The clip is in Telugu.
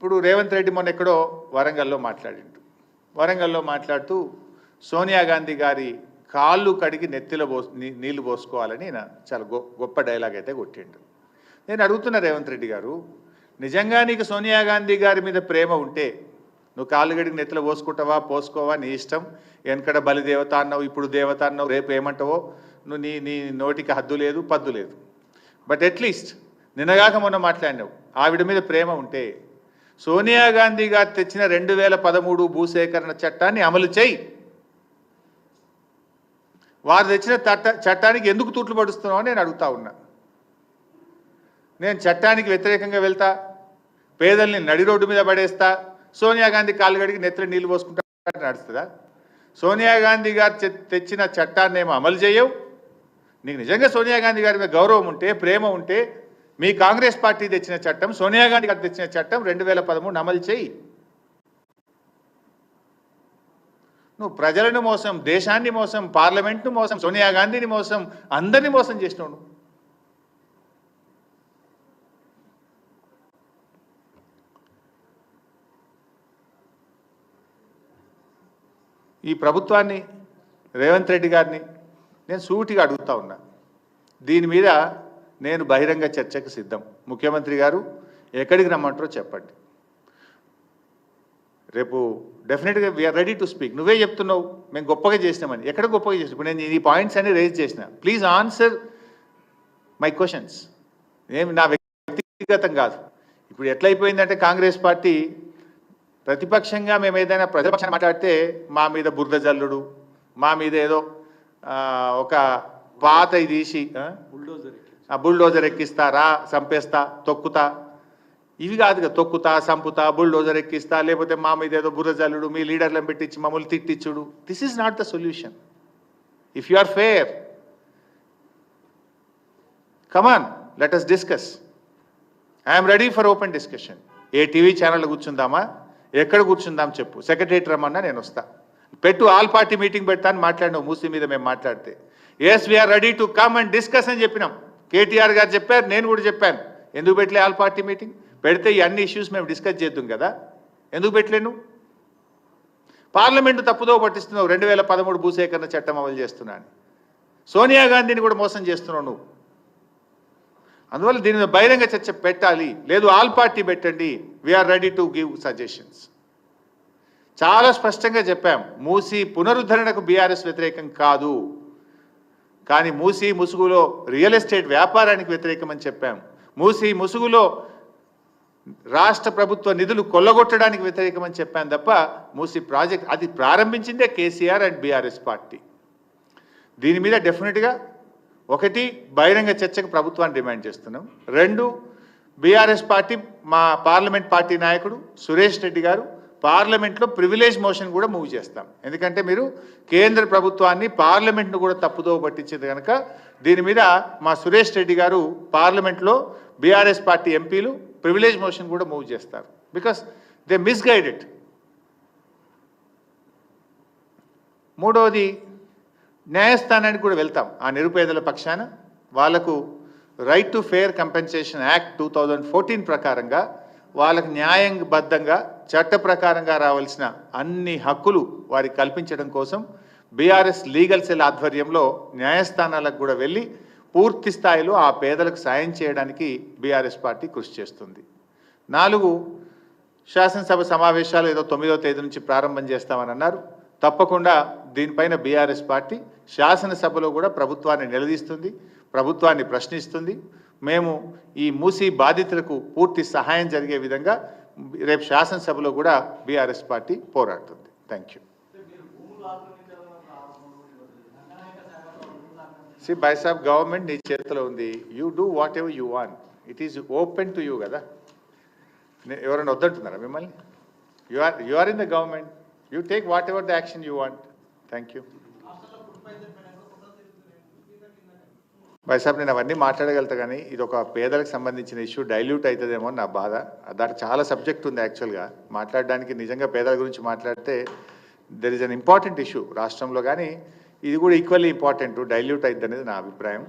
ఇప్పుడు రేవంత్ రెడ్డి మొన్న ఎక్కడో వరంగల్లో మాట్లాడిండు. వరంగల్లో మాట్లాడుతూ సోనియా గాంధీ గారి కాళ్ళు కడిగి నెత్తిలో పోస్ నీ- నీళ్ళు పోసుకోవాలని చాలా గొ గొప్ప డైలాగ్ అయితే కొట్టిండు. నేను అడుగుతున్నా రేవంత్ రెడ్డి గారు నిజంగా నీకు సోనియా గాంధీ గారి మీద ప్రేమ ఉంటే నువ్వు కాళ్ళు గడికి నెత్తిలో పోసుకుంటావా పోసుకోవా? నీ ఇష్టం. వెనకడ బలి దేవత అన్నావు ఇప్పుడు దేవత అన్నావు రేపు ఏమంటావో? నువ్వు నీ నీ నోటికి హద్దు లేదు పద్దు లేదు. బట్ అట్లీస్ట్ నిన్నగాక మొన్న మాట్లాడినావు ఆవిడ మీద ప్రేమ ఉంటే సోనియా గాంధీ గారు తెచ్చిన రెండు వేల పదమూడు భూసేకరణ చట్టాన్ని అమలు చేయి. వారు తెచ్చిన చట్ట చట్టానికి ఎందుకు తూట్లు పడుస్తున్నావు అని నేను అడుగుతా ఉన్నా. నేను చట్టానికి వ్యతిరేకంగా వెళ్తా పేదల్ని నడి రోడ్డు మీద పడేస్తా సోనియా గాంధీ కాలుగడికి నెత్తిన నీళ్ళు పోసుకుంటా నడుస్తుందా? సోనియా గాంధీ గారు తె- తెచ్చిన చట్టాన్ని ఏమో అమలు చేయవు. నీకు నిజంగా సోనియా గాంధీ గారి మీద గౌరవం ఉంటే ప్రేమ ఉంటే మీ కాంగ్రెస్ పార్టీ తెచ్చిన చట్టం సోనియా గాంధీ గారు తెచ్చిన చట్టం రెండు వేల పదమూడు అమలు చేయి. నువ్వు ప్రజలను మోసం దేశాన్ని మోసం పార్లమెంట్ను మోసం సోనియా గాంధీని మోసం అందరినీ మోసం చేసినావు ఈ ప్రభుత్వాన్ని రేవంత్ రెడ్డి గారిని నేను సూటిగా అడుగుతా ఉన్నా. దీని మీద నేను బహిరంగ చర్చకు సిద్ధం. ముఖ్యమంత్రి గారు ఎక్కడికి రమ్మంటారో చెప్పండి. రేపు డెఫినెట్గా వీఆర్ రెడీ టు స్పీక్ నువ్వే చెప్తున్నావు మేము గొప్పగా చేసినామని. ఎక్కడ గొప్పగా చేసినా ఇప్పుడు నేను ఈ పాయింట్స్ అన్ని రేజ్ చేసిన. ప్లీజ్ ఆన్సర్ మై క్వశ్చన్స్ ఏమి నా వ్యక్తిగతం కాదు. ఇప్పుడు ఎట్లయిపోయిందంటే కాంగ్రెస్ పార్టీ ప్రతిపక్షంగా మేము ఏదైనా ప్రతిపక్షాన్ని మాట్లాడితే మా మీద బురద జల్లుడు మా మీద ఏదో ఒక పాత తీసి బుల్డోజర్ ఆ బుల్డోజర్ ఎక్కిస్తారా చంపేస్తా తొక్కుతా. ఇవి కాదు కదా తొక్కుతా సంపుతా బుల్డోజర్ ఎక్కిస్తా లేకపోతే మా మీద ఏదో బుర్రజల్లుడు మీ లీడర్లను పెట్టించి మమ్మల్ని తిట్టించుడు. This is not the solution if you are fair come on let us discuss I'm ready for open discussion A TV channel కూర్చుందామా? ఎక్కడ కూర్చుందాం చెప్పు. సెక్రటరీ రమ్మన్నా నేను వస్తా. పెట్టు ఆల్ పార్టీ మీటింగ్ పెడతా అని మాట్లాడినావు మూసీ మీద మేము మాట్లాడితే. Yes we're ready to come and discuss అని చెప్పినాం. కేటీఆర్ గారు చెప్పారు నేను కూడా చెప్పాను. ఎందుకు పెట్టలే ఆల్ పార్టీ మీటింగ్? పెడితే ఈ అన్ని ఇష్యూస్ మేము డిస్కస్ చేద్దాం కదా. ఎందుకు పెట్టలేను? పార్లమెంటు తప్పుదో పట్టిస్తున్నావు రెండు వేల పదమూడు భూసేకరణ చట్టం అమలు చేస్తున్నాను సోనియా గాంధీని కూడా మోసం చేస్తున్నావు నువ్వు. అందువల్ల దీని మీద బహిరంగ చర్చ పెట్టాలి. లేదు ఆల్ పార్టీ పెట్టండి. We're ready to give suggestions చాలా స్పష్టంగా చెప్పాం. మూసి పునరుద్ధరణకు బీఆర్ఎస్ వ్యతిరేకం కాదు. కానీ మూసి ముసుగులో రియల్ ఎస్టేట్ వ్యాపారానికి వ్యతిరేకమని చెప్పాం. మూసి ముసుగులో రాష్ట్ర ప్రభుత్వ నిధులు కొల్లగొట్టడానికి వ్యతిరేకమని చెప్పాను తప్ప మూసి ప్రాజెక్ట్ అది ప్రారంభించిందే కేసీఆర్ అండ్ బీఆర్ఎస్ పార్టీ. దీని మీద డెఫినెట్గా ఒకటి బహిరంగ చర్చకు ప్రభుత్వాన్ని డిమాండ్ చేస్తున్నాం. రెండు బీఆర్ఎస్ పార్టీ మా పార్లమెంట్ పార్టీ నాయకుడు సురేష్ రెడ్డి గారు పార్లమెంట్లో ప్రివిలేజ్ మోషన్ కూడా మూవ్ చేస్తాం. ఎందుకంటే మీరు కేంద్ర ప్రభుత్వాన్ని పార్లమెంట్ను కూడా తప్పుదో పట్టించింది కనుక దీని మీద మా సురేష్ రెడ్డి గారు పార్లమెంట్లో బీఆర్ఎస్ పార్టీ ఎంపీలు ప్రివిలేజ్ మోషన్ కూడా మూవ్ చేస్తారు. బికాస్ దే మిస్గైడెడ్ మూడవది న్యాయస్థానానికి కూడా వెళ్తాం. ఆ నిరుపేదల పక్షాన. వాళ్ళకు right to fair compensation act two fourteen ప్రకారంగా వాళ్ళకు న్యాయబద్ధంగా చట్ట ప్రకారంగా రావాల్సిన అన్ని హక్కులు వారికి కల్పించడం కోసం బీఆర్ఎస్ లీగల్ సెల్ ఆధ్వర్యంలో న్యాయస్థానాలకు కూడా వెళ్ళి పూర్తి స్థాయిలో ఆ పేదలకు సాయం చేయడానికి బీఆర్ఎస్ పార్టీ కృషి చేస్తుంది. నాలుగు శాసనసభ సమావేశాలు ఏదో తొమ్మిదో తేదీ నుంచి ప్రారంభం చేస్తామని అన్నారు. తప్పకుండా దీనిపైన బీఆర్ఎస్ పార్టీ శాసనసభలో కూడా ప్రభుత్వాన్ని నిలదీస్తుంది ప్రభుత్వాన్ని ప్రశ్నిస్తుంది. మేము ఈ మూసి బాధితులకు పూర్తి సహాయం జరిగే విధంగా రేపు శాసనసభలో కూడా బీఆర్ఎస్ పార్టీ పోరాడుతుంది. థ్యాంక్ యూ సి బై సాబ్ గవర్నమెంట్ నీ చేతిలో ఉంది. You do whatever you want it is open to you కదా ఎవరైనా వద్దంటున్నారా మిమ్మల్ని? You are you are in the government you take whatever the action you want thank you వైసాబ్ నేను అవన్నీ మాట్లాడగలుగుతా కానీ ఇది ఒక పేదలకు సంబంధించిన ఇష్యూ డైల్యూట్ అవుతుందేమో నా బాధ. దానికి చాలా సబ్జెక్ట్ ఉంది యాక్చువల్గా మాట్లాడడానికి నిజంగా పేదల గురించి మాట్లాడితే there is an important issue రాష్ట్రంలో కానీ ఇది కూడా ఈక్వల్లీ ఇంపార్టెంట్ డైల్యూట్ అవుతుంది అనేది నా అభిప్రాయం.